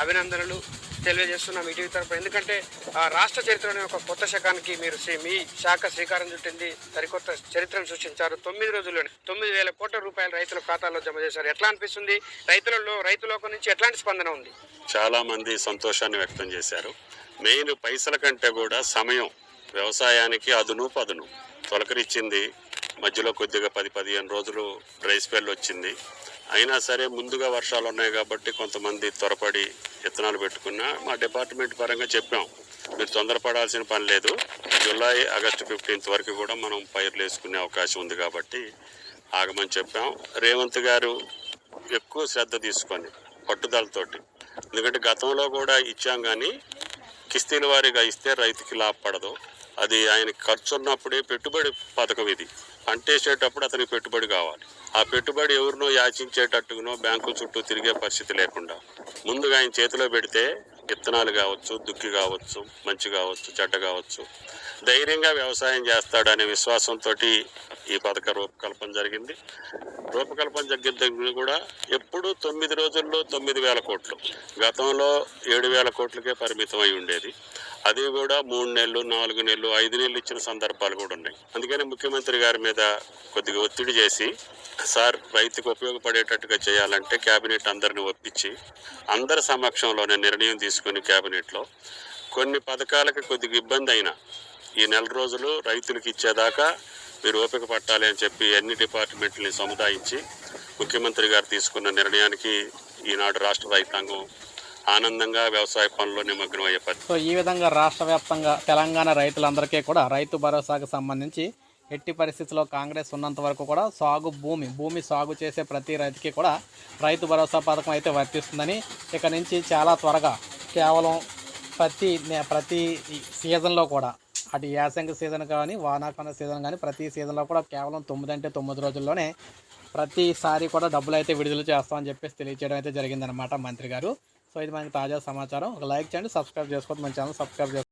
అభినందనలు తెలియజేస్తున్నాం ఇటీవీ తరపు ఎందుకంటే ఆ రాష్ట్ర చరిత్రలోనే ఒక కొత్త శకానికి మీరు మీ శాఖ శ్రీకారం చుట్టింది సరికొత్త చరిత్రను సృష్టించారు. తొమ్మిది రోజుల్లోనే తొమ్మిది వేల కోట్ల రూపాయలు రైతుల ఖాతాలో జమ చేశారు. ఎట్లా అనిపిస్తుంది? రైతులలో రైతులోక నుంచి ఎట్లాంటి స్పందన ఉంది? చాలా మంది సంతోషాన్ని వ్యక్తం చేశారు. మెయిన్ పైసల కంటే కూడా సమయం వ్యవసాయానికి అదును పదును. తొలకరిచ్చింది మధ్యలో కొద్దిగా పది పదిహేను రోజులు డ్రై స్పెల్ వచ్చింది. అయినా సరే ముందుగా వర్షాలు ఉన్నాయి కాబట్టి కొంతమంది త్వరపడి విత్తనాలు పెట్టుకున్నా మా డిపార్ట్మెంట్ పరంగా చెప్పాం. మీరు తొందరపడాల్సిన పని లేదు. జూలై ఆగస్టు ఫిఫ్టీన్త్ వరకు కూడా మనం పైర్లు వేసుకునే అవకాశం ఉంది కాబట్టి ఆగమని చెప్పాం. రేవంత్ గారు ఎక్కువ శ్రద్ధ తీసుకొని పట్టుదలతోటి. ఎందుకంటే గతంలో కూడా ఇచ్చాం కానీ కిస్తీల వారీగా ఇస్తే రైతుకి లాభపడదు. అది ఆయనకి ఖర్చు ఉన్నప్పుడే పెట్టుబడి పథకం ఇది. పంటేసేటప్పుడు అతనికి పెట్టుబడి కావాలి. ఆ పెట్టుబడి ఎవరినో యాచించేటట్టుగానో బ్యాంకు చుట్టూ తిరిగే పరిస్థితి లేకుండా. ముందుగా ఆయన చేతిలో పెడితే విత్తనాలు కావచ్చు దుక్కి కావచ్చు మంచి కావచ్చు చెడ్డ కావచ్చు. ధైర్యంగా వ్యవసాయం చేస్తాడనే విశ్వాసంతో ఈ పథక రూపకల్పన జరిగింది. రూపకల్పన జరిగిన కూడా ఎప్పుడు తొమ్మిది రోజుల్లో తొమ్మిది వేల కోట్లు. గతంలో ఏడు వేల కోట్లకే పరిమితం అయి ఉండేది. అది కూడా మూడు నెలలు నాలుగు నెలలు ఐదు నెలలు ఇచ్చిన సందర్భాలు కూడా ఉన్నాయి. అందుకని ముఖ్యమంత్రి గారి మీద కొద్దిగా ఒత్తిడి చేసి సార్ రైతుకు ఉపయోగపడేటట్టుగా చేయాలంటే కేబినెట్ అందరిని ఒప్పించి అందరి సమక్షంలోనే నిర్ణయం తీసుకుని కేబినెట్లో కొన్ని పథకాలకు కొద్దిగా ఇబ్బంది అయినా ఈ నెల రోజులు రైతులకు ఇచ్చేదాకా మీరు ఓపిక పట్టాలి అని చెప్పి అన్ని డిపార్ట్మెంట్ని సముదాయించి ముఖ్యమంత్రి గారు తీసుకున్న నిర్ణయానికి ఈనాడు రాష్ట్ర రైతాంగం ఆనందంగా వ్యవసాయ పనుల్లో నిమగ్నం అయ్యే పరిస్థితి. సో ఈ విధంగా రాష్ట్ర వ్యాప్తంగా తెలంగాణ రైతులందరికీ కూడా రైతు భరోసాకు సంబంధించి ఎట్టి పరిస్థితుల్లో కాంగ్రెస్ ఉన్నంత వరకు కూడా సాగు భూమి భూమి సాగు చేసే ప్రతి రైతుకి కూడా రైతు భరోసా పథకం అయితే వర్తిస్తుందని ఇక నుంచి చాలా త్వరగా కేవలం ప్రతి ప్రతి సీజన్లో కూడా అటు యాసంగి సీజన్ కానీ వానాకాల సీజన్ కానీ ప్రతి సీజన్లో కూడా కేవలం తొమ్మిది అంటే తొమ్మిది రోజుల్లోనే ప్రతిసారి కూడా డబ్బులు అయితే విడుదల చేస్తామని చెప్పేసి తెలియజేయడం అయితే జరిగిందనమాట మంత్రి గారు. సో ఇది మనకి తాజా సమాచారం. ఒక లైక్ చేయండి సబ్స్క్రైబ్ చేసుకోవద్దు మన ఛానల్ సబ్స్క్రైబ్ చేసుకోండి.